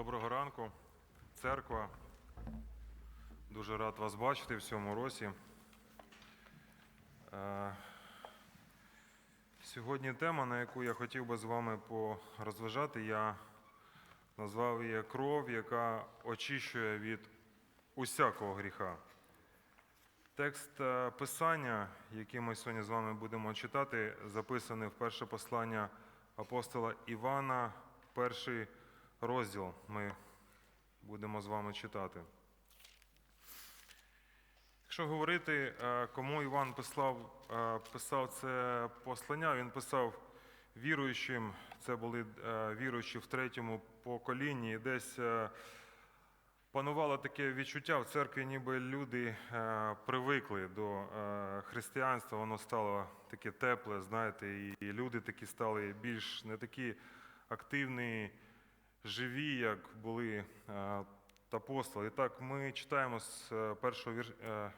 Доброго ранку, церква. Дуже рад вас бачити в цьому році. Е, Сьогодні тема, на яку я хотів би з вами порозважати, я назвав її кров, яка очищує від усякого гріха. Текст е, Писання, який ми сьогодні з вами будемо читати, записаний в перше послання апостола Івана, перший розділ ми будемо з вами читати. Якщо говорити, е, кому Іван писав, е, писав це послання, він писав віруючим, це були е, віруючі в третьому поколінні, і десь панувало таке відчуття в церкві, ніби люди привикли до християнства, воно стало таке тепле, знаєте, і люди такі стали більш не такі активні, живі, як були е, апостоли. І так ми читаємо з е, першого е,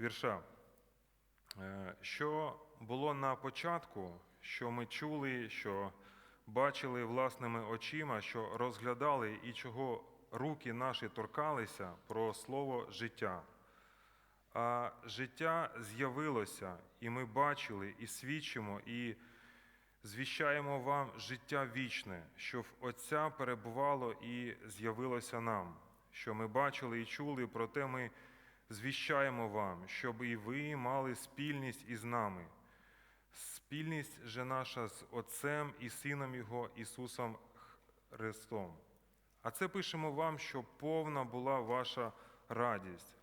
вірша. Що було на початку, що ми чули, що бачили власними очима, що розглядали і чого руки наші торкалися про слово життя. А життя з'явилося, і ми бачили, і свідчимо, і звіщаємо вам життя вічне, що в Отця перебувало і з'явилося нам, що ми бачили і чули, проте ми звіщаємо вам, щоб і ви мали спільність із нами. Спільність же наша з Отцем і Сином Його Ісусом Христом. А це пишемо вам, щоб повна була ваша радість.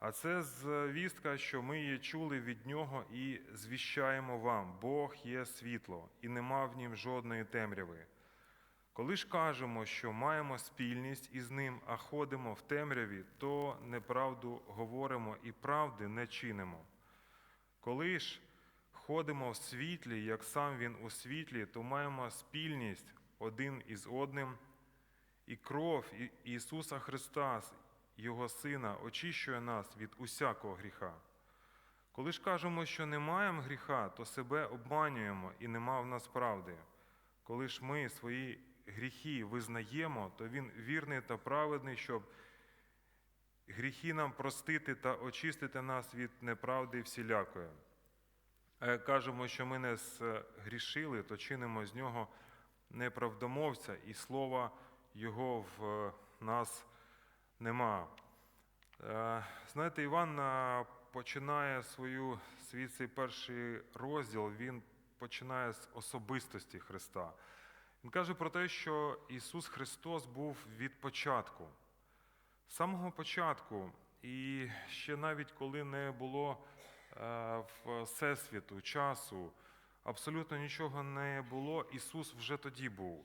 А це звістка, що ми її чули від Нього і звіщаємо вам: Бог є світло, і нема в нім жодної темряви. Коли ж кажемо, що маємо спільність із ним, а ходимо в темряві, то неправду говоримо і правди не чинимо. Коли ж ходимо в світлі, як сам Він у світлі, то маємо спільність один із одним, і кров Ісуса Христа, Його Сина, очищує нас від усякого гріха. Коли ж кажемо, що не маємо гріха, то себе обманюємо і нема в нас правди. Коли ж ми свої гріхи визнаємо, то Він вірний та праведний, щоб гріхи нам простити та очистити нас від неправди всілякої. А як кажемо, що ми не згрішили, то чинимо з нього неправдомовця, і слова Його в нас нема. Е, Знаєте, Іван е, починає свою, свій цей перший розділ, він починає з особистості Христа. Він каже про те, що Ісус Христос був від початку. З самого початку, і ще навіть коли не було е, всесвіту, часу, абсолютно нічого не було, Ісус вже тоді був.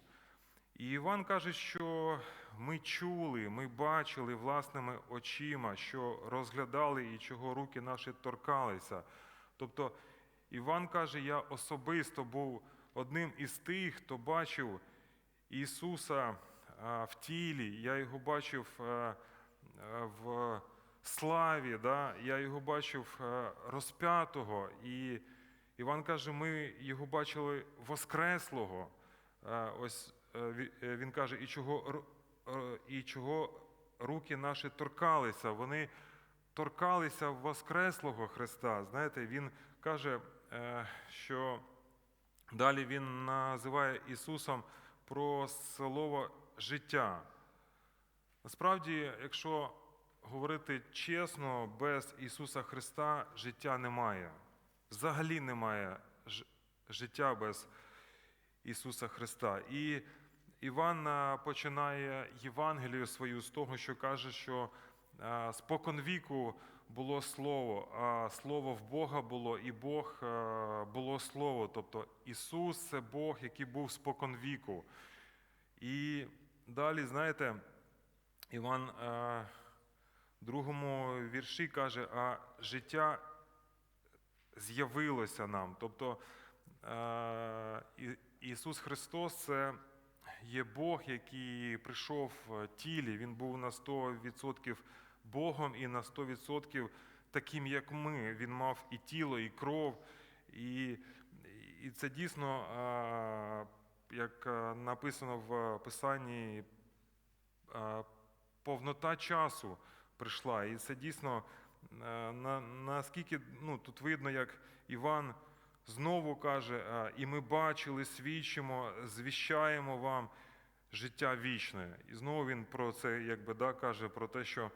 І Іван каже, що ми чули, ми бачили власними очима, що розглядали і чого руки наші торкалися. Тобто Іван каже, я особисто був одним із тих, хто бачив Ісуса в тілі, я його бачив а, а, в славі, да? я його бачив розп'ятого. І Іван каже, ми його бачили Воскреслого. Ось е, е, він каже, і чого, е, і чого руки наші торкалися. Вони торкалися Воскреслого Христа. Знаєте, він каже, е, що далі він називає Ісусом про слово життя. Насправді, якщо говорити чесно, без Ісуса Христа життя немає. Взагалі немає життя без Ісуса Христа. І Іван починає Євангелію свою з того, що каже, що а, спокон віку було слово, а слово в Бога було, і Бог було слово. Тобто Ісус це Бог, який був спокон віку. І далі, знаєте, Іван в другому вірші каже, а життя з'явилося нам. Тобто е, Ісус Христос це є Бог, який прийшов в тілі. Він був на 100% Богом і на 100% таким, як ми. Він мав і тіло, і кров. І, і це дійсно, е, як е, написано в Писанні, е, повнота часу прийшла. І це дійсно е, на, наскільки ну, тут видно, як Іван знову каже, і ми бачили, свідчимо, звіщаємо вам життя вічне. І знову він про це якби, да, каже, про те, що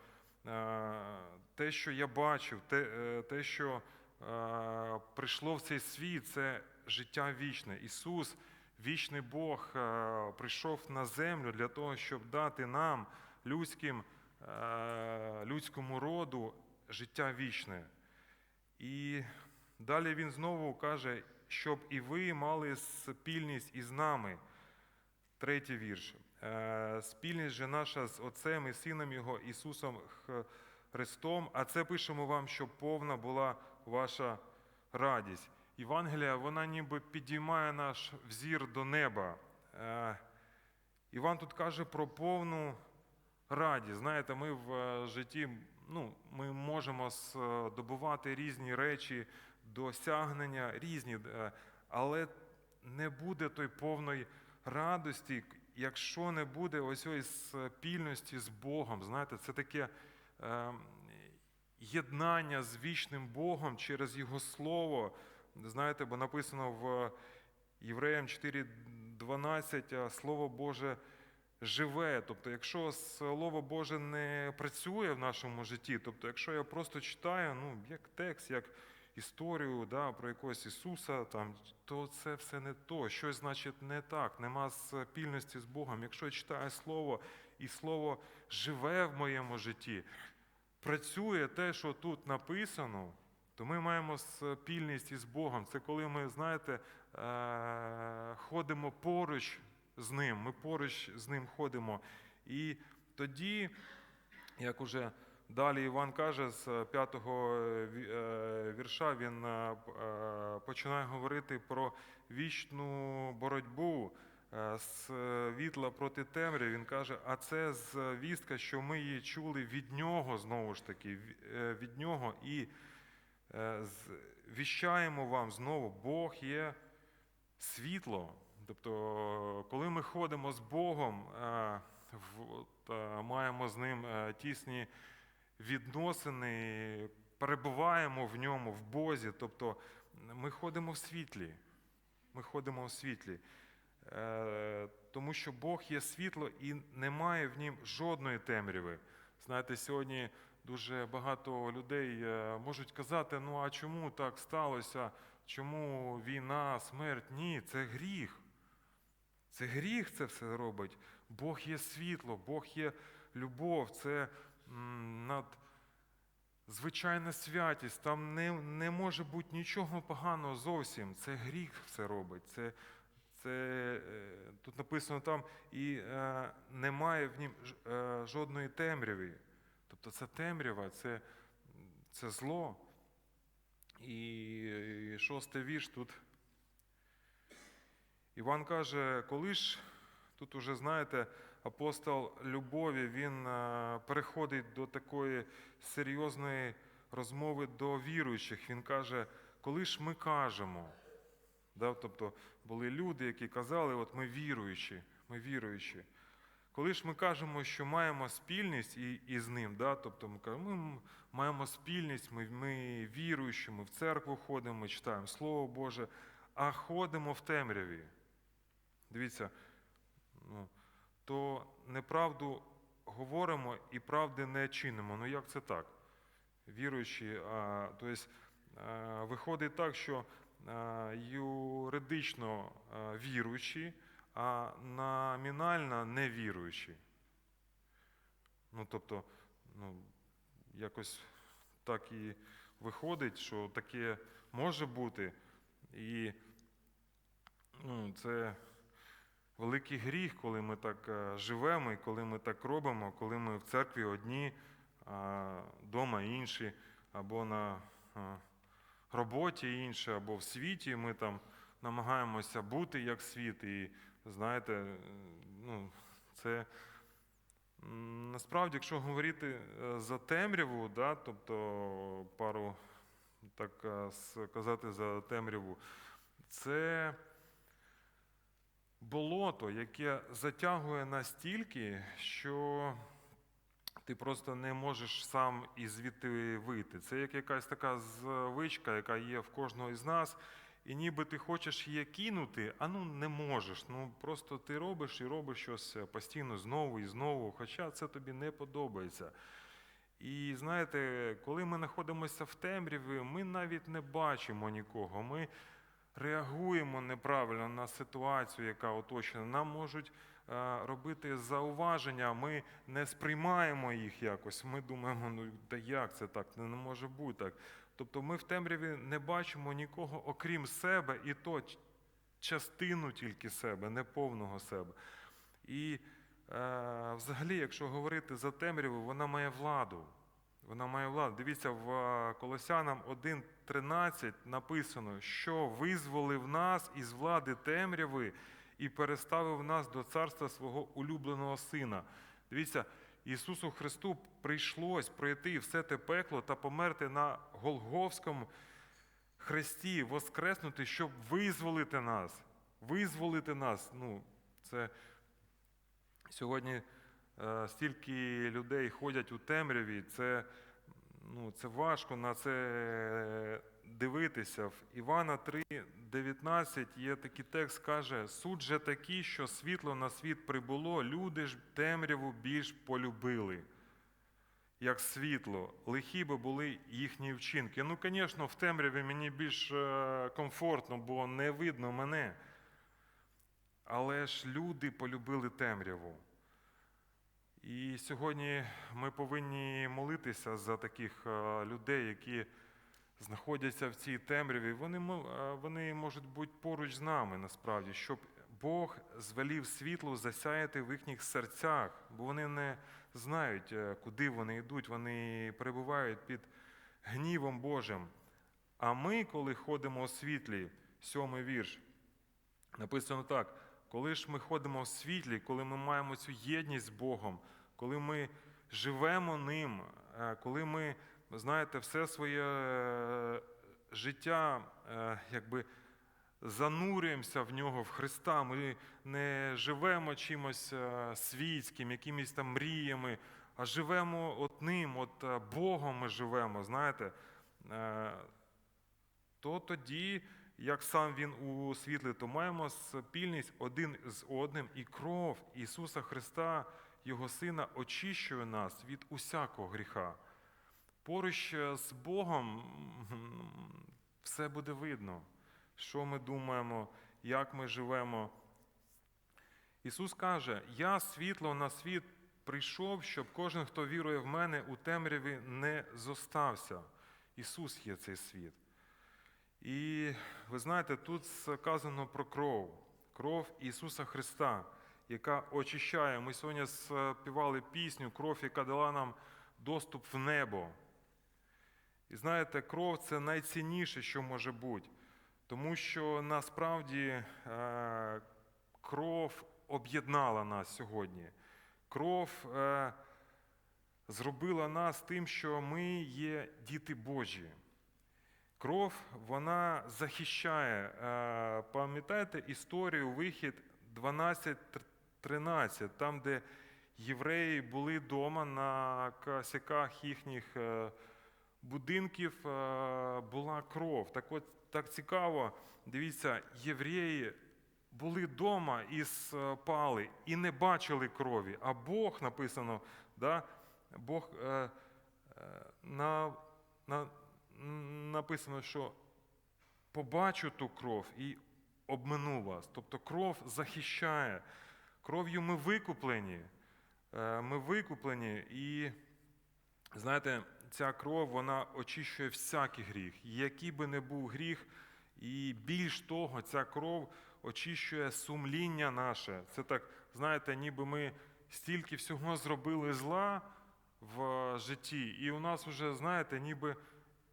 е, те, що я бачив, те, е, те що е, прийшло в цей світ, це життя вічне. Ісус, вічний Бог, прийшов на землю для того, щоб дати нам, людським, людському роду, життя вічне. І далі він знову каже, щоб і ви мали спільність із нами. Третій вірш. Е, Спільність же наша з Отцем і Сином Його Ісусом Христом, а це пишемо вам, щоб повна була ваша радість. Євангелія, вона ніби підіймає наш взір до неба. Е, Іван тут каже про повну радість. Знаєте, ми в е, житті ну, ми можемо здобувати різні речі, досягнення різні, е, але не буде той повної радості, якщо не буде ось цієї спільності з Богом. Знаєте, це таке е, єднання з вічним Богом через Його Слово. Знаєте, бо написано в Євреям 4.12, Слово Боже живе. Тобто, якщо Слово Боже не працює в нашому житті, тобто, якщо я просто читаю, ну, як текст, як історію да, про якогось Ісуса, там, то це все не то. Щось значить не так, нема спільності з Богом. Якщо я читаю Слово, і Слово живе в моєму житті, працює те, що тут написано, то ми маємо спільність із Богом. Це коли ми, знаєте, е, ходимо поруч з Ним, ми поруч з Ним ходимо. І тоді, як уже далі Іван каже, з п'ятого е, вірша він е, е, починає говорити про вічну боротьбу е, світла проти темряви. Він каже, а це звістка, що ми її чули від нього знову ж таки, е, від нього і е, віщаємо вам знову, Бог є світло. Тобто, коли ми ходимо з Богом, е, е, маємо з ним е, тісні відносини, перебуваємо в ньому, в Бозі, тобто ми ходимо в світлі. Ми ходимо в світлі. Е, Тому що Бог є світло і немає в нім жодної темряви. Знаєте, сьогодні дуже багато людей е, можуть казати: ну а чому так сталося? Чому війна, смерть? Ні, це гріх. Це гріх це все робить. Бог є світло, Бог є любов, це над звичайна святість. Там не, не може бути нічого поганого зовсім. Це гріх все робить. Це, це, е, тут написано там, і е, немає в нім е, жодної темряви. Тобто це темрява, це, це зло. І, і шостий вірш тут. Іван каже, коли ж тут уже знаєте, апостол любові, він е, переходить до такої серйозної розмови до віруючих. Він каже, коли ж ми кажемо, да, тобто були люди, які казали, от ми віруючі, ми віруючі. Коли ж ми кажемо, що маємо спільність і, і з ним, да, тобто ми кажемо, ми маємо спільність, ми, ми віруючі, ми в церкву ходимо, ми читаємо Слово Боже, а ходимо в темряві. Дивіться, ну, то неправду говоримо і правди не чинимо. Ну як це так? Віруючі, а, тобто, а, виходить так, що а, юридично а, віруючі, а номінально невіруючі. Ну, тобто, ну, якось так і виходить, що таке може бути. І ну, це великий гріх, коли ми так е, живемо, і коли ми так робимо, коли ми в церкві одні, вдома інші, або на е, роботі інші, або в світі ми там намагаємося бути як світ. І знаєте, е, ну, це насправді, якщо говорити е, за темряву, да, тобто пару так е, сказати за темряву, це болото, яке затягує настільки, що ти просто не можеш сам і звідти вийти. Це як якась така звичка, яка є в кожного із нас. І ніби ти хочеш її кинути, а ну не можеш. Ну просто ти робиш і робиш щось постійно знову і знову, хоча це тобі не подобається. І знаєте, коли ми знаходимося в темряві, ми навіть не бачимо нікого. Ми реагуємо неправильно на ситуацію, яка оточена. Нам можуть е, робити зауваження, ми не сприймаємо їх якось. Ми думаємо, ну та як це так? Не може бути так. Тобто ми в темряві не бачимо нікого, окрім себе, і то частину тільки себе, не повного себе. І е, взагалі, якщо говорити за темряву, вона має владу. Вона має владу. Дивіться, в е, Колосянам 1.13 написано, що визволив нас із влади темряви і переставив нас до царства свого улюбленого сина. Дивіться, Ісусу Христу прийшлось пройти все те пекло та померти на Голговському хресті, воскреснути, щоб визволити нас. Визволити нас. Ну, це сьогодні стільки людей ходять у темряві, це, ну, це важко на це дивитися. В Івана 3,19 є такий текст, каже: суд же такий, що світло на світ прибуло, люди ж темряву більш полюбили. Як світло, лихі би були їхні вчинки. Ну, звісно, в темряві мені більш е, комфортно, бо не видно мене. Але ж люди полюбили темряву. І сьогодні ми повинні молитися за таких е, людей, які знаходяться в цій темряві. Вони, е, вони можуть бути поруч з нами насправді, щоб Бог звелів світло засяяти в їхніх серцях, бо вони не знають, е, куди вони йдуть, вони перебувають під гнівом Божим. А ми, коли ходимо у світлі, сьомий вірш, Написано так: коли ж ми ходимо в світлі, коли ми маємо цю єдність з Богом, коли ми живемо ним, е, коли ми, знаєте, все своє е, життя е, якби занурюємося в нього, в Христа, ми не живемо чимось світським, якимись там мріями, а живемо от ним, от Богом ми живемо, знаєте. То тоді, як сам він у світлі, то маємо спільність один з одним, і кров Ісуса Христа, Його Сина, очищує нас від усякого гріха. Поруч з Богом все буде видно, що ми думаємо, як ми живемо. Ісус каже: Я світло на світ прийшов, щоб кожен, хто вірує в мене, у темряві не зостався. Ісус є цей світ. І ви знаєте, тут сказано про кров, кров Ісуса Христа, яка очищає. Ми сьогодні співали пісню Кров, яка дала нам доступ в небо. І знаєте, кров це найцінніше, що може бути, тому що насправді е, кров об'єднала нас сьогодні. Кров е, зробила нас тим, що ми є діти Божі. Кров вона захищає. Е, Пам'ятаєте історію вихід 12.13, там, де євреї були вдома на косяках їхніх е, будинків, е, була кров. Так от так цікаво, дивіться, євреї були вдома і спали, і не бачили крові. А Бог написано, да, Бог на, на, написано, що побачу ту кров і обмину вас. Тобто кров захищає. Кров'ю ми викуплені. Е, Ми викуплені, і знаєте, ця кров вона очищує всякий гріх, який би не був гріх, і більш того, ця кров очищує сумління наше. Це так, знаєте, ніби ми стільки всього зробили зла в житті, і у нас вже, знаєте, ніби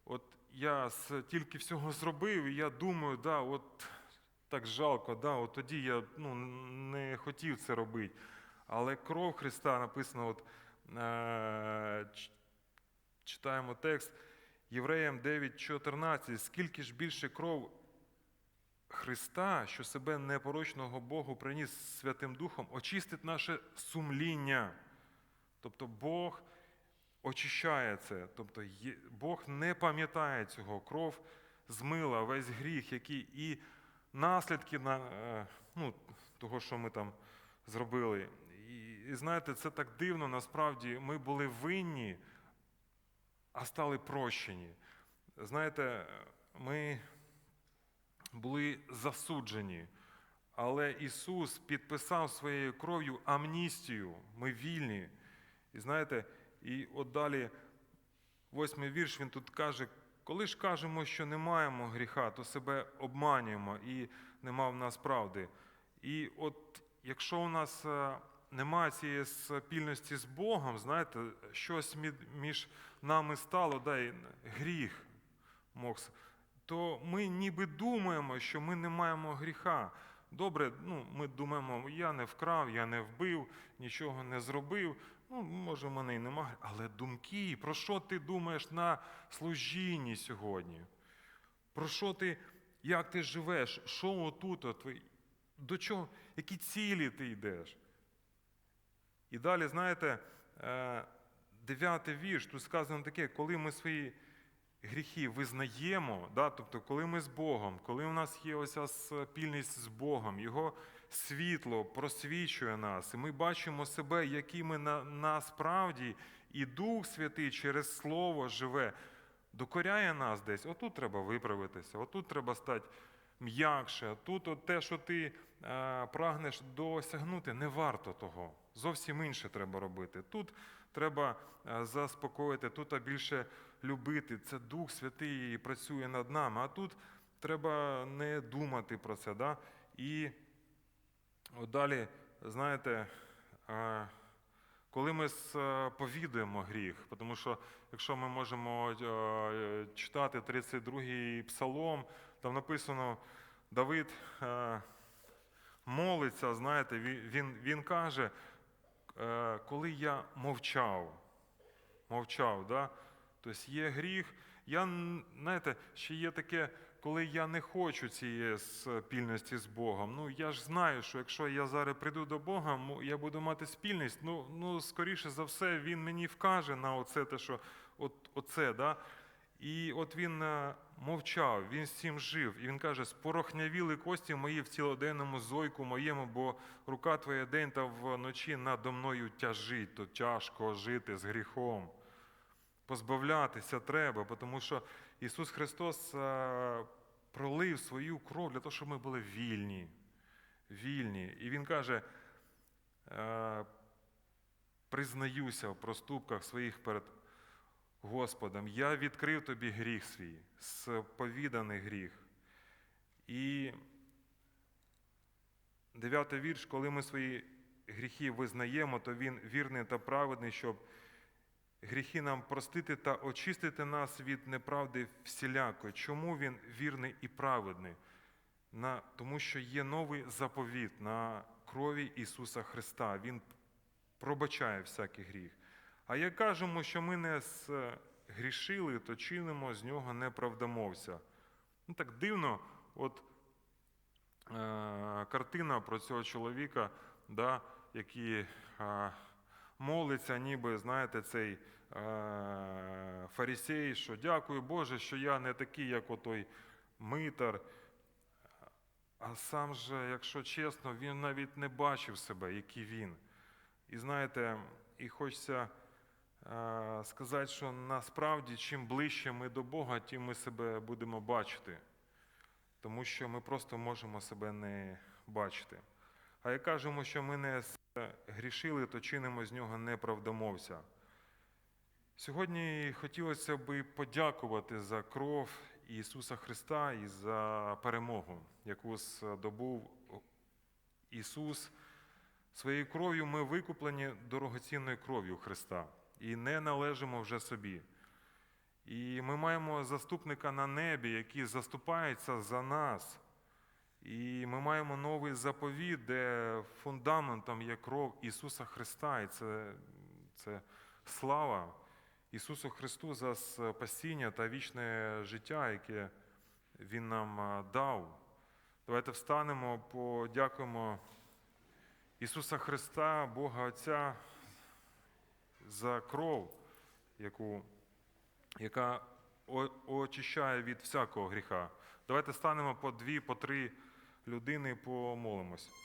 от я стільки всього зробив, і я думаю, да, от так жалко, да, от тоді я ну, не хотів це робити. Але кров Христа написано, от, е, читаємо текст Євреям 9.14, скільки ж більше кров Христа, що себе непорочного Богу приніс Святим Духом, очистить наше сумління. Тобто Бог очищає це. Тобто Бог не пам'ятає цього. Кров змила весь гріх, який і наслідки на, е, ну, того, що ми там зробили. І, і знаєте, це так дивно, насправді ми були винні, а стали прощені. Знаєте, ми були засуджені, але Ісус підписав своєю кров'ю амністію. Ми вільні. І знаєте, і от далі, восьмий вірш, він тут каже: коли ж кажемо, що не маємо гріха, то себе обманюємо і нема в нас правди. І от якщо у нас е, немає цієї спільності з Богом, знаєте, щось між нами стало, да, і гріх, Мокс, то ми ніби думаємо, що ми не маємо гріха. Добре, ну, ми думаємо, я не вкрав, я не вбив, нічого не зробив. Ну, може, в мене і нема. Але думки, про що ти думаєш на служінні сьогодні? Про що ти, як ти живеш? Що отут? От, до чого, які цілі ти йдеш? І далі, знаєте, е, дев'ятий вірш, тут сказано таке, коли ми свої гріхи визнаємо, да, тобто, коли ми з Богом, коли у нас є оця спільність з Богом, Його світло просвічує нас, і ми бачимо себе, які ми на, насправді, і Дух Святий через Слово живе, докоряє нас десь. Отут треба виправитися, отут треба стати м'якше. Тут от те, що ти е, прагнеш досягнути, не варто того. Зовсім інше треба робити. Тут треба е, заспокоїти, тут більше любити. Це Дух Святий працює над нами. А тут треба не думати про це. Да? І от далі, знаєте, е, коли ми сповідуємо гріх, тому що якщо ми можемо е, читати 32-й псалом, там написано, Давид е, молиться, знаєте, він, він, каже, е, коли я мовчав, мовчав, да? Тобто є гріх. Я, знаєте, ще є таке, коли я не хочу цієї спільності з Богом. Ну, я ж знаю, що якщо я зараз прийду до Бога, я буду мати спільність, ну, ну скоріше за все, Він мені вкаже на оце, те, що от, оце, да? І от він е, мовчав, він з цим жив. І він каже: спорохнявіли кості мої в цілоденному зойку моєму, бо рука твоя день та вночі надо мною тяжить, то тяжко жити з гріхом. Позбавлятися треба, тому що Ісус Христос е, пролив свою кров для того, щоб ми були вільні. Вільні. І Він каже, е, признаюся в проступках своїх перед Господом, я відкрив тобі гріх свій, сповіданий гріх. І дев'ятий вірш, коли ми свої гріхи визнаємо, то він вірний та праведний, щоб гріхи нам простити та очистити нас від неправди всілякої. Чому він вірний і праведний? На, тому що є новий заповіт на крові Ісуса Христа. Він пробачає всякий гріх. А як кажемо, що ми не грішили, то чинимо з нього неправдомовця. Ну так дивно, от е, картина про цього чоловіка, да, який е, молиться, ніби, знаєте, цей е, фарисей, що дякую Боже, що я не такий, як отой митар. А сам же, якщо чесно, він навіть не бачив себе, який він. І знаєте, і хочеться е, сказати, що насправді, чим ближче ми до Бога, тим ми себе будемо бачити. Тому що ми просто можемо себе не бачити. А як кажемо, що ми не грішили, то чинимо з нього неправдомовця. Сьогодні хотілося б подякувати за кров Ісуса Христа і за перемогу, яку здобув Ісус. Своєю кров'ю ми викуплені дорогоцінною кров'ю Христа і не належимо вже собі. І ми маємо заступника на небі, який заступається за нас. І ми маємо новий заповіт, де фундаментом є кров Ісуса Христа. І це, це слава Ісусу Христу за спасіння та вічне життя, яке Він нам дав. Давайте встанемо, подякуємо Ісуса Христа, Бога Отця, за кров, яку, яка очищає від всякого гріха. Давайте станемо по дві, по три людини, помолимось.